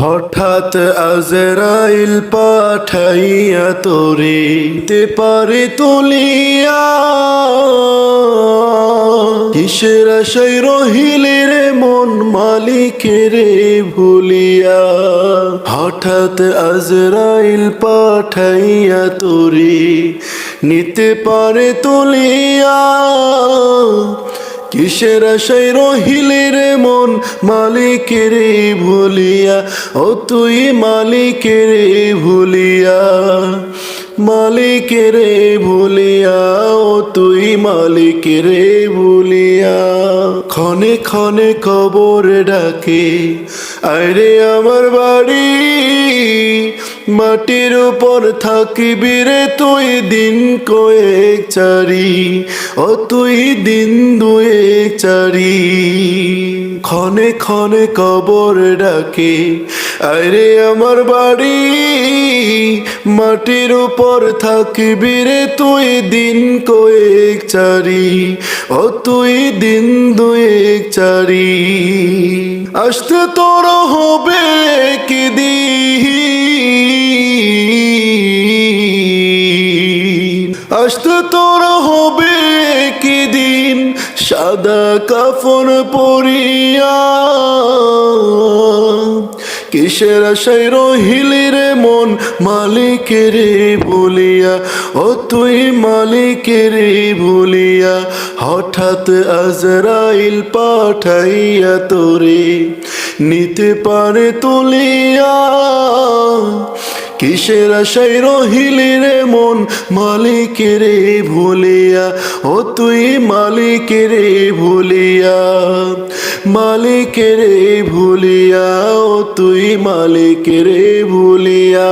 হঠাৎ আজরাইল পাঠাইয়া তোরে তে পারে তুলিয়া, কিসের আশাই রহিলে রে মন মালিকের ভুলিয়া? হঠাৎ আজরাইল পাঠাইয়া তোরে নিতে পারে তুলিয়া কিসের আশায় রহিলে রে মন মালিকের ভুলিয়া? ও তুই মালিকের ভুলিয়া মালিকের ভুলিয়া, ও তুই মালিকের ভুলিয়া। ক্ষণে ক্ষণে কবর ডাকে আরে আমার বাড়ি। মাটির উপর থাকিবি রে তুই দিন কয়েক চারি, ও তুই দিন দুয়েক চারি। ক্ষণে ক্ষণে কবর ডাকে আরে আমার বাড়ি। মাটির উপর থাকিবি রে তুই দিন কয়েক চারি, ও তুই দিন দুয়েক চারি। আসতে তোর হবে কি দিন আসতে তোর হবে কি দিন? সাদা কাফন পরিয়া। কিসের আশায় রহিলি রে মন মালিকের ভুলিয়া? ও তুই মালিকের ভুলিয়া। হঠাৎ আজরাইল পাঠাইয়া তোরে, নিতে পারে তুলিয়া। কিসের সেই রহিলি রে মন? মালিকের ভুলিয়া, ও তুই মালিকের ভুলিয়া মালিকের ভুলিয়া, ও তুই মালিকের ভুলিয়া।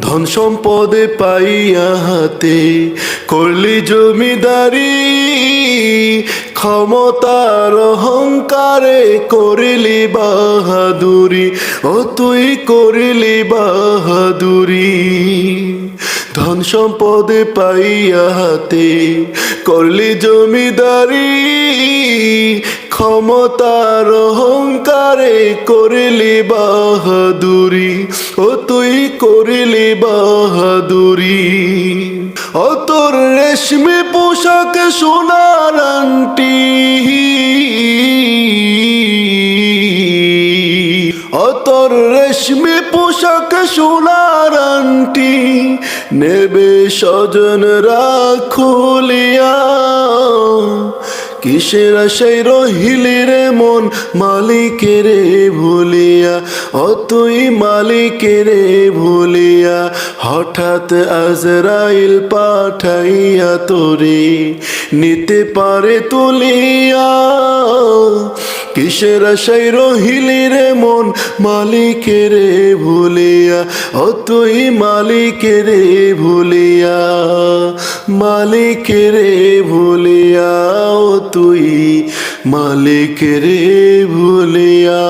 ধন সম্পদে পাইয়া হাতে করলি জমিদারি ক্ষমতার অহংকারে করিলি বাহাদুরি, ও তুই করিলি বাহাদুরি। ধন সম্পদে পাইয়া হাতে করলি জমিদারি, ক্ষমতার অহংকারে করিলি বাহাদুরি, ও তুই করিলি বাহাদুরি। ও তোর রেশমি পোশাক সোনার আন্টি তোর রেশমি পোশাক সোনার আন্টি নেবে স্বজনরা খুলিয়া। কিসের সেই রহিলি রে মন মালিকের ভুলিয়া? অতই তুই মালিকের ভুলিয়া। হঠাৎ আজরাইল পাঠাইয়া তোরে নিতে পারে তুলিয়া। কিসের সেই রহিলি রে মন মালিকের ভুলিয়া? ও তুই মালিকের ভুলিয়া মালিকের ভুলিয়া, ও তুই মালিকের ভুলিয়া।